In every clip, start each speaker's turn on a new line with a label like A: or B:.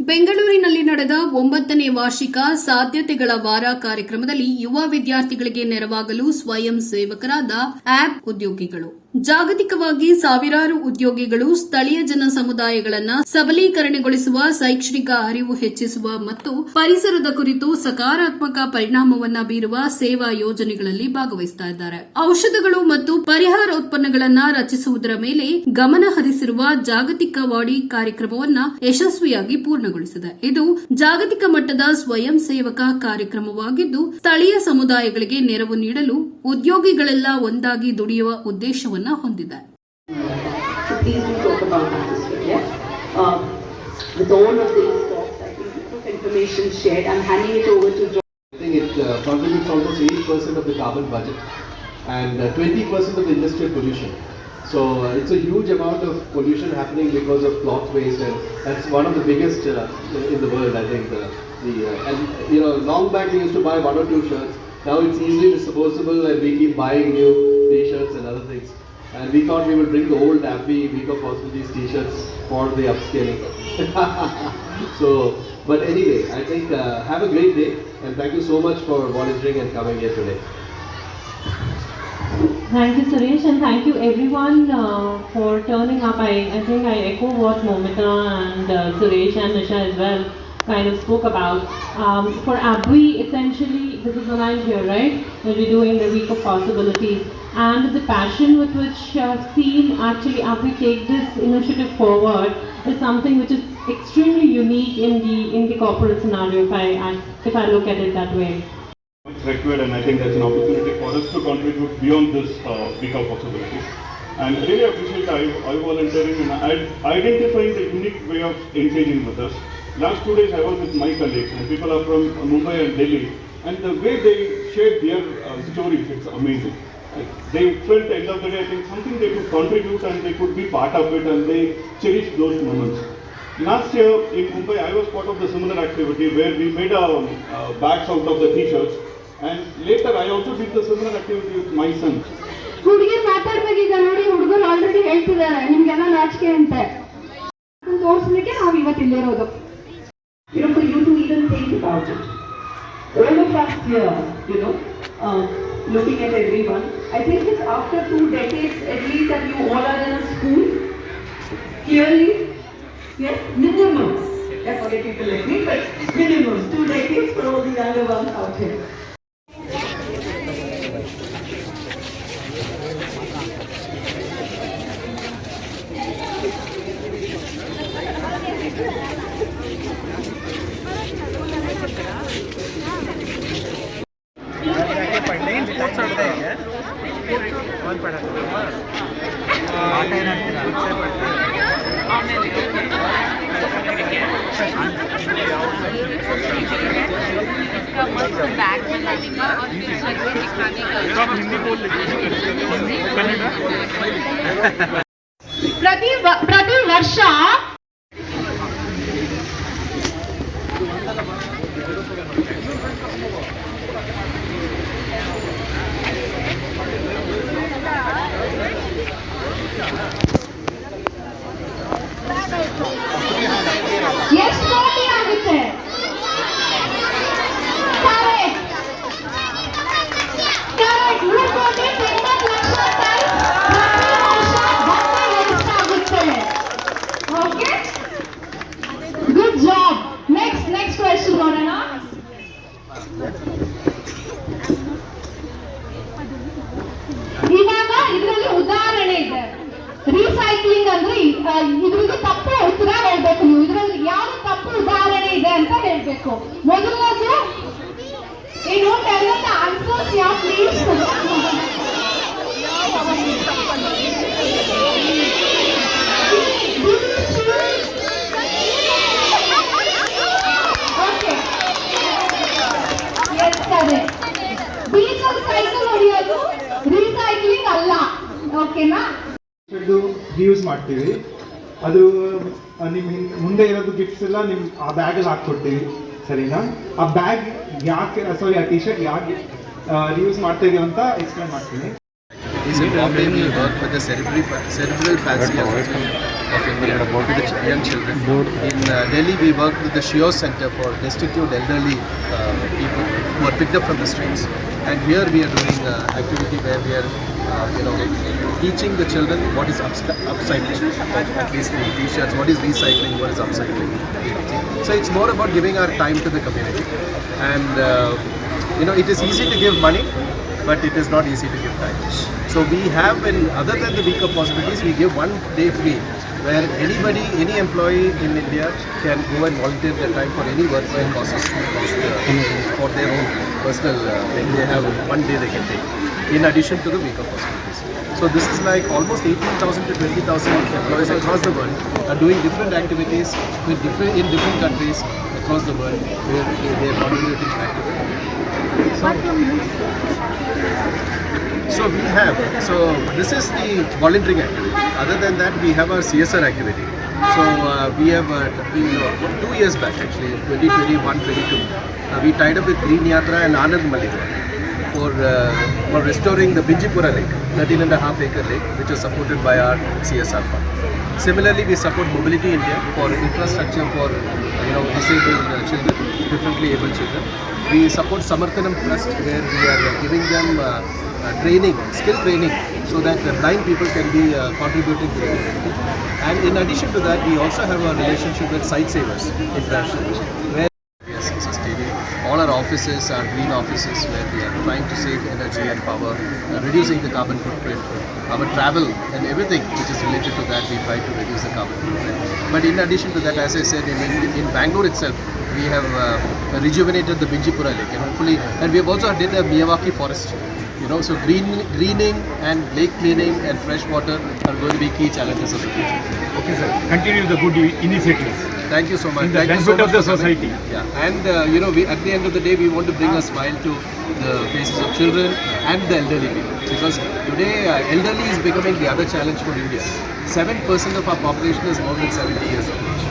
A: ಬೆಂಗಳೂರಿನಲ್ಲಿ ನಡೆದ ಒಂಬತ್ತನೇ ವಾರ್ಷಿಕ ಸಾಧ್ಯತೆಗಳ ವಾರ ಕಾರ್ಯಕ್ರಮದಲ್ಲಿ ಯುವ ವಿದ್ಯಾರ್ಥಿಗಳಿಗೆ ನೆರವಾಗಲು ಸ್ವಯಂ ಸೇವಕರಾದ ಆಪ್ ಉದ್ಯೋಗಿಗಳು. ಜಾಗತಿಕವಾಗಿ ಸಾವಿರಾರು ಉದ್ಯೋಗಿಗಳು ಸ್ಥಳೀಯ ಜನ ಸಮುದಾಯಗಳನ್ನು ಸಬಲೀಕರಣಗೊಳಿಸುವ ಶೈಕ್ಷಣಿಕ ಅರಿವು ಹೆಚ್ಚಿಸುವ ಮತ್ತು ಪರಿಸರದ ಕುರಿತು ಸಕಾರಾತ್ಮಕ ಪರಿಣಾಮವನ್ನು ಬೀರುವ ಸೇವಾ ಯೋಜನೆಗಳಲ್ಲಿ ಭಾಗವಹಿಸ್ತಾ ಇದ್ದಾರೆ. ಔಷಧಗಳು ಮತ್ತು ಪರಿಹಾರ ಉತ್ಪನ್ನಗಳನ್ನು ರಚಿಸುವುದರ ಮೇಲೆ ಗಮನ ಹರಿಸಿರುವ ಜಾಗತಿಕ ವಾಡಿ ಕಾರ್ಯಕ್ರಮವನ್ನು ಯಶಸ್ವಿಯಾಗಿ ಪೂರ್ಣಗೊಳಿಸಿದೆ ಇದು ಜಾಗತಿಕ ಮಟ್ಟದ ಸ್ವಯಂ ಸೇವಕ ಕಾರ್ಯಕ್ರಮವಾಗಿದ್ದು ಸ್ಥಳೀಯ ಸಮುದಾಯಗಳಿಗೆ ನೆರವು ನೀಡಲು ಉದ್ಯೋಗಿಗಳೆಲ್ಲ ಒಂದಾಗಿ ದುಡಿಯುವ ಉದ್ದೇಶವನ್ನು ಹೊಂದಿದೆ
B: And uh, 20% of the industrial pollution. So it's a huge amount of pollution happening because of cloth waste and that's one of the biggest uh, in the world I think. Uh, the, uh, and you know long back we used to buy one or two shirts. Now it's easily disposable and we keep buying new t-shirts and other things. And we thought we would bring the old Happy Week of Possibilities t-shirts for the upscaling. so, but anyway, I think uh, have a great day and thank you so much for volunteering and coming here today.
C: Thank you, Suresh, and thank you everyone uh, for turning up. I, I think I echo what Momita and uh, Suresh and Nisha as well kind of spoke about. Um, for ABWI, essentially, this is aligned here, right? That we're doing the Week of Possibilities. And the passion with which I've seen actually ABWI take this initiative forward is something which is extremely unique in the in the corporate scenario if I if I look at it that way.
D: Required and I think that's an opportunity for us to contribute beyond this uh, possibilities. And really appreciate I, I volunteering and identifying the unique way of engaging with us. Last two days I was with my colleagues and people are from Mumbai and Delhi and the way they shared their uh, stories, it's amazing. They felt end of the day, I think something they could contribute and they could be part of it and they cherish those moments. Last year in Mumbai, I was part of the similar activity where we made um, uh, bags out of the t-shirts and later I also did the similar activity with my son.
E: ಹುಡುಗಿ ಮಾತಾಡ್ಬೇಕೀಗ ನೋಡಿ ಹುಡುಗರು already ಹೇಳ್ತಿದ್ದಾರೆ ನಿಮ್ಗೆಲ್ಲ ನಾಚಿಕೆ ಅಂತೆ ಅದನ್ನ ತೋರಿಸ್ಲಿಕ್ಕೆ ನಾವು ಇವತ್ತು ಇಲ್ಲಿರೋದು
F: You know, for you to even think about it. All of us here, you know, uh, looking at everyone, I think it's after two decades at least that you all are in a school. Clearly, yes, minimum. That's what people like me, but minimum, two decades for all the younger ones out here.
E: इसका प्रति प्रति वर्ष ಓಕೆನಾ
G: use ಮಾಡ್ತೀವಿ ಅದು ನಿಮ್ಮ ಮುಂದೆ ಇರೋದು ಗಿಫ್ಟ್ಸ್ ಎಲ್ಲ ನಿಮ್ಮ ಆ ಬ್ಯಾಗಲ್ಲಿ ಹಾಕ್ಕೊಡ್ತೀವಿ ಸರಿನಾ ಆ ಬ್ಯಾಗ್ ಯಾಕೆ ಸಾರಿ ಆ ಟಿ ಶರ್ಟ್ ಯಾಕೆ ಯೂಸ್ ಮಾಡ್ತಾ ಇದೀವಿ ಅಂತ ಎಕ್ಸ್ಪ್ಲೈನ್ ಮಾಡ್ತೀನಿ
H: He's involved in work with the cerebral, cerebral palsy association
B: of environment to young children. In uh, Delhi, we work with the Shio Center for destitute elderly uh, people who are picked up from the streets. And here we are doing uh, activity where we are, uh, you know, teaching the children what is upsc- upcycling, at least t-shirts, what is recycling, what is upcycling. So it's more about giving our time to the community. And, uh, you know, it is easy to give money, but it is not easy to give time. So we have, in other than the week of possibilities, we give one day free where anybody, any employee in India can go and volunteer their time for any worthwhile causes for their own personal. Uh, thing. they have one day they can take in addition to the week of possibilities. So this is like almost 18,000 to 20,000 employees across the world are doing different activities with different in different countries across the world where they are contributing back to the So we have, so this is the volunteering activity. Other than that, we have our CSR activity. So uh, we have, uh, we, uh, two years back actually, 2021, 22, uh, we tied up with Green Yatra and Anand Malika for, uh, for restoring the Binjipura lake, 13 and a half acre lake, which is supported by our CSR fund. Similarly, we support Mobility India for infrastructure for you know disabled uh, children, differently able children. We support Samarthanam Trust where we are uh, giving them uh, uh, training, skill training, so that blind people can be uh, contributing to the community. And in addition to that, we also have a relationship with Sight Savers International. All our offices are green offices where we are trying to save energy and power, uh, reducing the carbon footprint. Our travel and everything which is related to that, we try to reduce the carbon footprint. But in addition to that, as I said, in, in, Bangalore itself, we have uh, rejuvenated the Binjipura Lake and hopefully, and we have also did a Miyawaki forest. You know, so green, greening and lake cleaning and fresh water are going to be key challenges of the future.
H: Okay, sir. Continue the good initiatives.
B: Thank you so much.
H: In the
B: Thank you so
H: benefit
B: much
H: of the
B: for coming.
H: society.
B: Yeah, and uh, you know, we, at the end of the day, we want to bring a smile to the faces of children and the elderly people because today uh, elderly is becoming the other challenge for India. Seven percent of our population is more than 70 years of age.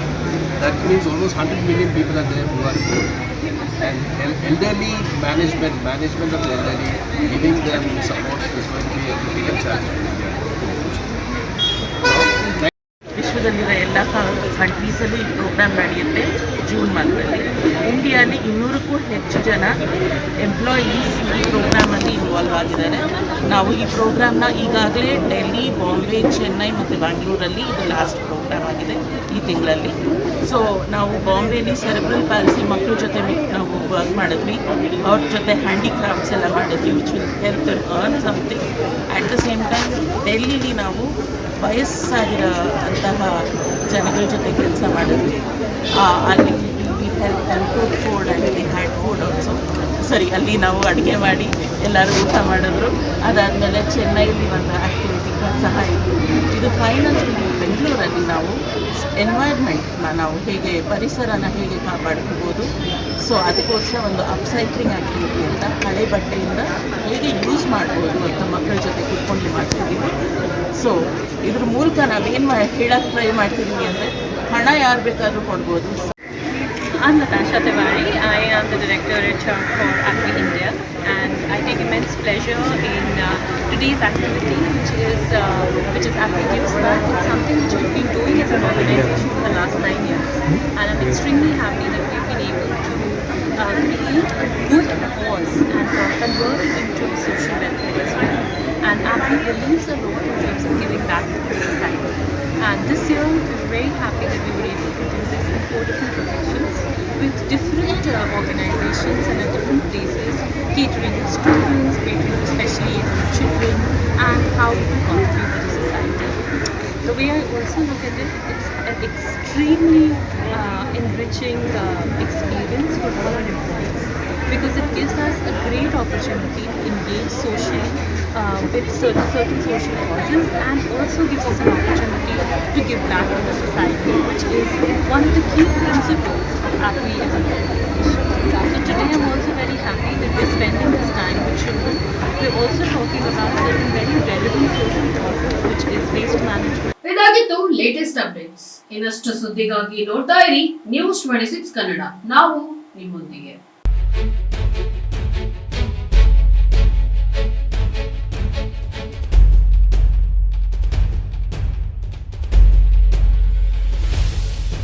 B: That means almost 100 million people are there who are old. And el- elderly management, management of the elderly, giving them support is going to be a critical challenge for India.
I: ವಿಶ್ವದಲ್ಲಿರೋ ಎಲ್ಲ ಕಂಟ್ರೀಸಲ್ಲಿ program ನಡೆಯುತ್ತೆ June ಮಂತಲ್ಲಿ ಇಂಡಿಯಾಲಿ ಇನ್ನೂರಕ್ಕೂ ಹೆಚ್ಚು ಜನ employees ಈ ಪ್ರೋಗ್ರಾಮಲ್ಲಿ involve ಆಗಿದ್ದಾರೆ ನಾವು ಈ ಪ್ರೋಗ್ರಾಮ್ನ ಈಗಾಗಲೇ ಡೆಲ್ಲಿ ಬಾಂಬೆ ಚೆನ್ನೈ ಮತ್ತು ಬ್ಯಾಂಗ್ಳೂರಲ್ಲಿ ಇದು ಲಾಸ್ಟ್ ಆಗಿದೆ ಈ ತಿಂಗಳಲ್ಲಿ. ಸೊ ನಾವು ಬಾಂಬೆಯಲ್ಲಿ ಸೆರೆಬ್ರಲ್ ಪಾಲಿಸಿ ಮಕ್ಕಳ ಜೊತೆ ನಾವು ವರ್ಕ್ ಮಾಡಿದ್ವಿ. ಅವ್ರ ಜೊತೆ ಹ್ಯಾಂಡಿಕ್ರಾಫ್ಟ್ಸ್ ಎಲ್ಲ ಮಾಡಿದ್ವಿ which will help earn something at the same time ಡೆಲ್ಲಿಲಿ ನಾವು ವಯಸ್ಸಾಗಿರೋ ಅಂತಹ ಜನಗಳ ಜೊತೆ ಕೆಲಸ ಮಾಡಿದ್ವಿ. ಅಲ್ಲಿ and food hand had food also ಸರಿ ಅಲ್ಲಿ ನಾವು ಅಡುಗೆ ಮಾಡಿ ಎಲ್ಲರೂ ಊಟ ಮಾಡಿದ್ರು. ಅದಾದಮೇಲೆ ಚೆನ್ನೈಲಿ ಒಂದು ಆ್ಯಕ್ಟಿವಿಟಿ ಸಹ ಇತ್ತು ಇದು ಫೈನಲ್ ಬೆಂಗಳೂರಲ್ಲಿ ನಾವು ಎನ್ವೈರ್ಮೆಂಟ್ನ ನಾವು ಹೇಗೆ ಪರಿಸರನ ಹೇಗೆ ಕಾಪಾಡ್ಕೋಬೋದು. ಸೊ ಅದಕ್ಕೋಸ್ಕರ ಒಂದು ಅಪ್ಸೈಕ್ಲಿಂಗ್ ಆ್ಯಕ್ಟಿವಿಟಿ ಅಂತ ಹಳೆ ಬಟ್ಟೆಯಿಂದ ಹೇಗೆ ಯೂಸ್ ಮಾಡ್ಬೋದು ಅಂತ ಮಕ್ಕಳ ಜೊತೆ ಕೂತ್ಕೊಂಡು ಮಾಡ್ತಿದ್ದೀವಿ. ಸೊ ಇದ್ರ ಮೂಲಕ ನಾವೇನು ಮಾಡಿ ಹೇಳಕ್ಕೆ ಟ್ರೈ ಮಾಡ್ತಿದ್ದೀವಿ ಅಂದರೆ ಹಣ ಯಾರು ಬೇಕಾದರೂ ಕೊಡ್ಬೋದು.
J: I'm Natasha Tiwari. I am the Director HR for Acme India and I take immense pleasure in uh, today's activity which is uh, which is Gives Back. It's something which we've been doing as an organization for the last nine years and I'm extremely happy that we've been able to uh, create a good cause and uh, convert it into a social welfare as well. And Acme believes a lot in terms of giving back to the society. And this year, we're very happy that we were able to do this in four different locations with different uh, organizations and at different places, catering to students, catering to specially able children, and how we can contribute to society. The way I also look at it, it's an extremely uh, enriching uh, experience for all our employees because it gives us a great opportunity to engage socially uh, with certain, certain social causes and also gives us an opportunity to give back to the society, which is one of the key principles of ACME as an organization. So today I'm also very happy that we're spending this time with children. We're also talking about certain very relevant social causes, which is waste management.
K: ಇದಾಗಿತ್ತು latest updates ಇನ್ನಷ್ಟು ಸುದ್ದಿಗಾಗಿ ನೋಡ್ತಾ ಇರಿ news twenty six Kannada ನಾವು ನಿಮ್ಮೊಂದಿಗೆ